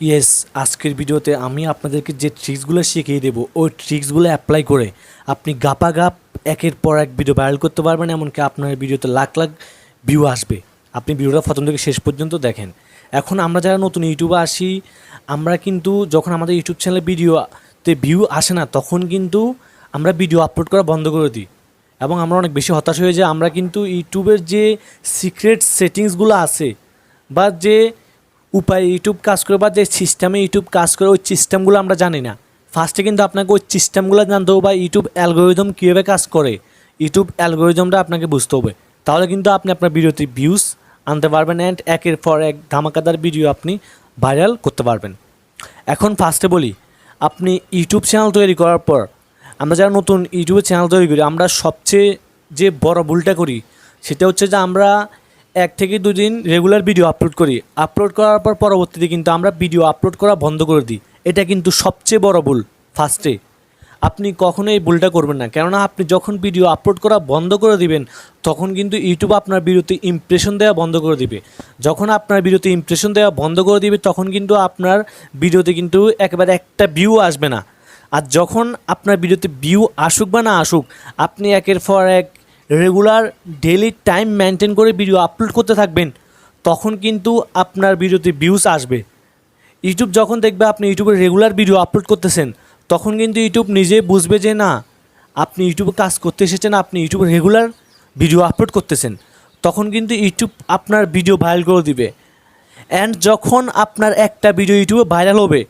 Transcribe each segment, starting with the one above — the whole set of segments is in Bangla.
ইয়েস আজকের ভিডিওতে আমি আপনাদেরকে যে ট্রিক্সগুলো শিখিয়ে দেবো, ওই ট্রিক্সগুলো অ্যাপ্লাই করে আপনি গাপা গাপ একের পর এক ভিডিও ভাইরাল করতে পারবেন, এমনকি আপনার ভিডিওতে লাখ লাখ ভিউ আসবে। আপনি ভিডিওটা প্রথম থেকে শেষ পর্যন্ত দেখেন। এখন আমরা যারা নতুন ইউটিউবে আসি, আমরা কিন্তু যখন আমাদের ইউটিউব চ্যানেলে ভিডিওতে ভিউ আসে না, তখন কিন্তু আমরা ভিডিও আপলোড করা বন্ধ করে দিই। এবং আমরা অনেক বেশি হতাশ হয়ে যাই। আমরা কিন্তু ইউটিউবের যে সিক্রেট সেটিংসগুলো আছে, বা যে উপায় ইউটিউব কাজ করে বা যে সিস্টেমে ইউটিউব কাজ করে, ওই সিস্টেমগুলো আমরা জানি না। ফার্স্টে কিন্তু আপনাকে ওই সিস্টেমগুলো জানতে হবে বা ইউটিউব অ্যালগোরিদম কীভাবে কাজ করে। ইউটিউব অ্যালগোরিদমটা আপনাকে বুঝতে হবে। তাহলে কিন্তু আপনি আপনার ভিডিওতে ভিউজ আনতে পারবেন অ্যান্ড একের পর এক ধামাকাদার ভিডিও আপনি ভাইরাল করতে পারবেন। এখন ফার্স্টে বলি, আপনি ইউটিউব চ্যানেল তৈরি করার পর, আমরা যারা নতুন ইউটিউবে চ্যানেল তৈরি করি, আমরা সবচেয়ে যে বড় ভুলটা করি, সেটা হচ্ছে যে আমরা এক থেকে দুদিন রেগুলার ভিডিও আপলোড করি। আপলোড করার পর পরবর্তীতে কিন্তু আমরা ভিডিও আপলোড করা বন্ধ করে দিই। এটা কিন্তু সবচেয়ে বড় ভুল ফার্স্টে আপনি কখনো এই ভুলটা করবেন না। কেননা আপনি যখন ভিডিও আপলোড করা বন্ধ করে দিবেন, তখন কিন্তু ইউটিউব আপনার ভিডিওতে ইমপ্রেশন দেওয়া বন্ধ করে দিবে। যখন আপনার ভিডিওতে ইমপ্রেশন দেওয়া বন্ধ করে দিবে, তখন কিন্তু আপনার ভিডিওতে কিন্তু একেবারে একটা ভিউ আসবে না। আর যখন আপনার ভিডিওতে ভিউ আসুক বা না আসুক, আপনি একের পর এক রেগুলার ডেলি টাইম মেনটেন করে ভিডিও আপলোড করতে থাকবেন, তখন কিন্তু আপনার ভিডিওতে ভিউজ আসবে। ইউটিউব যখন দেখবে আপনি ইউটিউবে রেগুলার ভিডিও আপলোড করতেছেন, তখন কিন্তু ইউটিউব নিজে বুঝবে যে না, আপনি ইউটিউবে কাজ করতে এসেছেন, আপনি ইউটিউবে রেগুলার ভিডিও আপলোড করতেছেন, তখন কিন্তু ইউটিউব আপনার ভিডিও ভাইরাল করে দিবে। অ্যান্ড যখন আপনার একটা ভিডিও ইউটিউবে ভাইরাল হবে,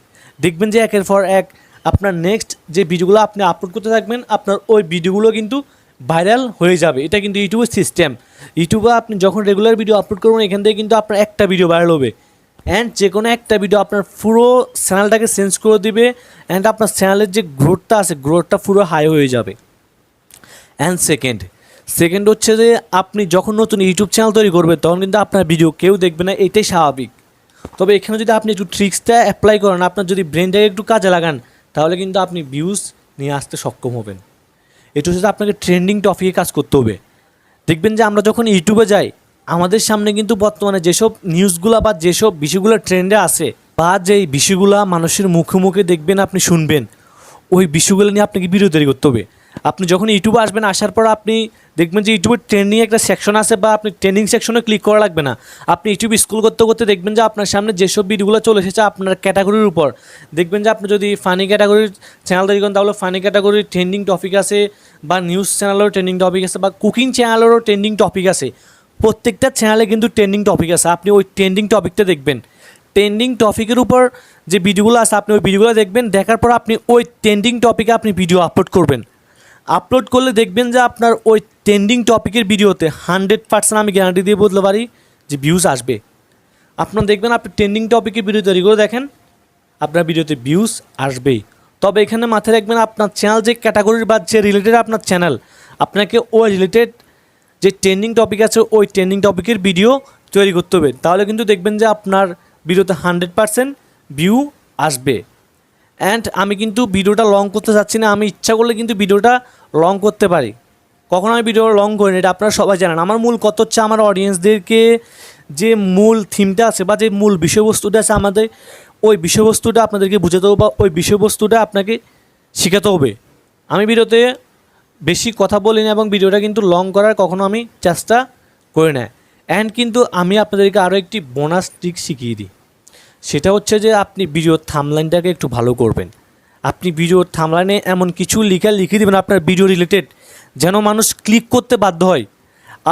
দেখবেন যে একের পর এক আপনার নেক্সট যে ভিডিওগুলো আপনি আপলোড করতে থাকবেন, আপনার ওই ভিডিওগুলো কিন্তু ভাইরাল হয়ে যাবে। এটা কিন্তু ইউটিউবের সিস্টেম ইউটিউবে আপনি যখন রেগুলার ভিডিও আপলোড করবেন, এখান থেকে কিন্তু আপনার একটা ভিডিও ভাইরাল হবে। অ্যান্ড যে কোনো একটা ভিডিও আপনার পুরো চ্যানেলটাকে চেঞ্জ করে দিবে অ্যান্ড আপনার চ্যানেলের যে গ্রোথটা আছে গ্রোথটা পুরো হাই হয়ে যাবে। অ্যান্ড সেকেন্ড সেকেন্ড হচ্ছে যে আপনি যখন নতুন ইউটিউব চ্যানেল তৈরি করবেন, তখন কিন্তু আপনার ভিডিও কেউ দেখবে না, এটাই স্বাভাবিক। তবে এখানে যদি আপনি একটু ট্রিক্সটা অ্যাপ্লাই করেন, আপনার যদি ব্রেনটাকে একটু কাজে লাগান, তাহলে কিন্তু আপনি ভিউজ নিয়ে আসতে সক্ষম হবেন। এটা হচ্ছে আপনাকে ট্রেন্ডিং টপিকে কাজ করতে হবে। দেখবেন যে আমরা যখন ইউটিউবে যাই, আমাদের সামনে কিন্তু বর্তমানে যেসব নিউজগুলো বা যেসব বিষয়গুলো ট্রেন্ডে আসে বা যেই বিষয়গুলো মানুষের মুখে মুখে দেখবেন আপনি শুনবেন, ওই বিষয়গুলো নিয়ে আপনাকে বিরোধী করতে হবে। আপনি যখন ইউটিউবে আসবেন, আসার পর আপনি দেখবেন যে ইউটিউবের ট্রেন্ডিং একটা সেকশন আছে বা আপনি ট্রেন্ডিং সেকশনে ক্লিক করা লাগবে না। আপনি ইউটিউব স্কুল করতে করতে দেখবেন যে আপনার সামনে যেসব ভিডিওগুলো চলে এসেছে আপনার ক্যাটাগরির উপর। দেখবেন যে আপনি যদি ফানি ক্যাটাগরির চ্যানেল করেন, তাহলে ফানি ক্যাটাগরির ট্রেন্ডিং টপিক আছে বা নিউজ চ্যানেলেরও ট্রেন্ডিং টপিক আছে বা কুকিং চ্যানেলেরও ট্রেন্ডিং টপিক আছে। প্রত্যেকটা চ্যানেলে কিন্তু ট্রেন্ডিং টপিক আছে। আপনি ওই ট্রেন্ডিং টপিকটা দেখবেন। ট্রেন্ডিং টপিকের উপর যে ভিডিওগুলো আছে, আপনি ওই ভিডিওগুলো দেখবেন, দেখার পর আপনি ওই ট্রেন্ডিং টপিকে আপনি ভিডিও আপলোড করবেন। আপলোড করলে দেখবেন যে আপনার ওই ট্রেন্ডিং টপিকের ভিডিওতে হান্ড্রেড পার্সেন্ট আমি গ্যারান্টি দিয়ে বলতে পারি যে ভিউজ আসবে। আপনার দেখবেন আপনি ট্রেন্ডিং টপিকের ভিডিও তৈরি করে দেখেন, আপনার ভিডিওতে ভিউজ আসবেই। তবে এখানে মাথায় রাখবেন আপনার চ্যানেল যে ক্যাটাগরির বা যে রিলেটেড আপনার চ্যানেল আপনাকে ওই রিলেটেড যে ট্রেন্ডিং টপিক আছে, ওই ট্রেন্ডিং টপিকের ভিডিও তৈরি করতে হবে। তাহলে কিন্তু দেখবেন যে আপনার ভিডিওতে হান্ড্রেড পার্সেন্ট ভিউ আসবে। অ্যান্ড আমি কিন্তু ভিডিওটা লং করতে চাচ্ছি না। আমি ইচ্ছা করলে কিন্তু ভিডিওটা লং করতে পারি। কখন আমি ভিডিও লং করি না এটা আপনারা সবাই জানেন। আমার মূল কত হচ্ছে আমার অডিয়েন্সদেরকে যে মূল থিমটা আছে বা যে মূল বিষয়বস্তুটা আছে আমাদের, ওই বিষয়বস্তুটা আপনাদেরকে বুঝাতে হবে বা ওই বিষয়বস্তুটা আপনাকে শেখাতে হবে। আমি ভিডিওতে বেশি কথা বলি না এবং ভিডিওটা কিন্তু লং করার কখনো আমি চেষ্টা করি না। অ্যান্ড কিন্তু আমি আপনাদেরকে আরও একটি বোনাস ট্রিক শিখিয়ে দিই। সেটা হচ্ছে যে আপনি ভিডিওর থামলাইনটাকে একটু ভালো করবেন। আপনি ভিডিওর থামলাইনে এমন কিছু লিখে লিখে দেবেন আপনার ভিডিও রিলেটেড যেন মানুষ ক্লিক করতে বাধ্য হয়।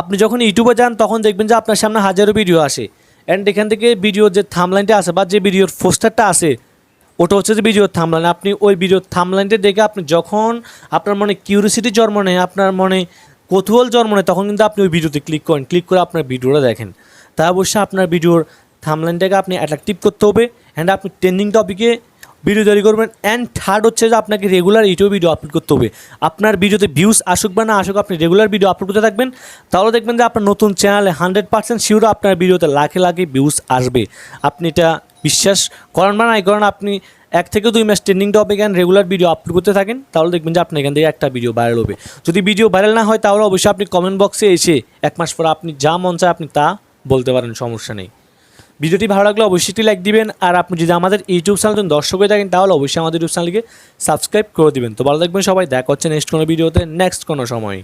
আপনি যখন ইউটিউবে যান, তখন দেখবেন যে আপনার সামনে হাজারো ভিডিও আসে। অ্যান্ড এখান থেকে ভিডিওর যে থামলাইনটা আছে বা যে ভিডিওর পোস্টারটা আছে, ওটা হচ্ছে যে ভিডিওর থামলাইন আপনি ওই ভিডিওর থামলাইনটা দেখে আপনি যখন আপনার মনে কিউরিসিটি জন্ম নেয়, আপনার মনে কৌতূহল জন্ম নেয়, তখন কিন্তু আপনি ওই ভিডিওতে ক্লিক করেন। ক্লিক করে আপনার ভিডিওটা দেখেন। তা অবশ্যই আপনার ভিডিওর থামলাইনটাকে আপনি অ্যাট্রাকটিভ করতে হবে অ্যান্ড আপনি ট্রেন্ডিং টপিকে ভিডিও তৈরি করবেন অ্যান্ড থার্ড হচ্ছে যে আপনাকে রেগুলার ইউটিউব ভিডিও আপলোড করতে হবে। আপনার ভিডিওতে ভিউজ আসুক বা না আসুক, আপনি রেগুলার ভিডিও আপলোড করতে থাকবেন, তাহলে দেখবেন যে আপনার নতুন চ্যানেলে হান্ড্রেড পার্সেন্ট শিওর আপনার ভিডিওতে লাখে লাখে ভিউজ আসবে। আপনি এটা বিশ্বাস করেন বা নাই করেন আপনি এক থেকে দুই মাস trending topic and regular video upload করতে থাকেন, তাহলে দেখবেন যে আপনার এখান থেকে একটা ভিডিও ভাইরাল হবে। যদি ভিডিও ভাইরাল না হয়, তাহলে অবশ্যই আপনি কমেন্ট বক্সে এসে এক মাস পর আপনি যা মন চায় আপনি তা বলতে পারেন, সমস্যা নেই। ভিডিওটি ভালো লাগলে অবশ্যই একটি লাইক দিবেন, আর আপনি যদি আমাদের ইউটিউব চ্যানেল দর্শক হয়ে থাকেন, তাহলে অবশ্যই আমাদের ইউটিউব চ্যানেলকে সাবস্ক্রাইব করে দিবেন। তো ভালো থাকবেন সবাই, দেখা হচ্ছে নেক্সট কোনো ভিডিওতে নেক্সট কোনো সময়।